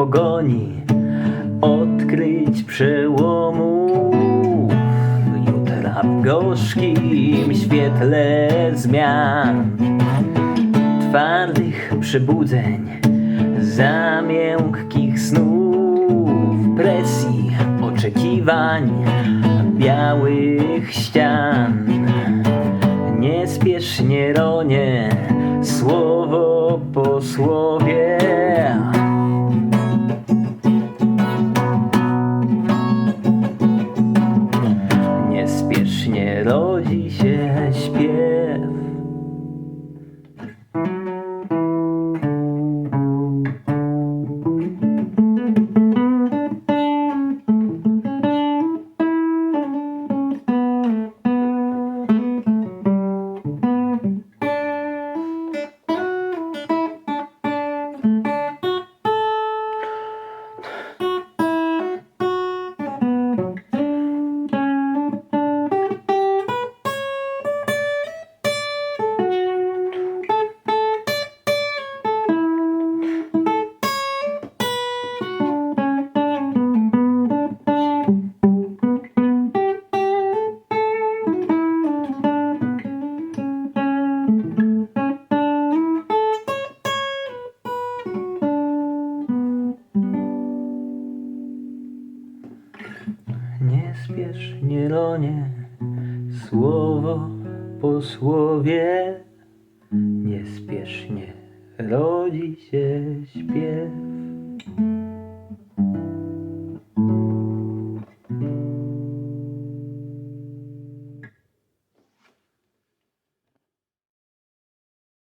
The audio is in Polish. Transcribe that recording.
pogoni odkryć przełomu. Jutra w gorzkim świetle zmian, twardych przebudzeń, za miękkich snów, presji, oczekiwań, białych ścian. Niespiesznie ronie słowo po słowie. Niespiesznie rodzi się śpiew. Niespiesznie ronie słowo po słowie. Niespiesznie rodzi się śpiew.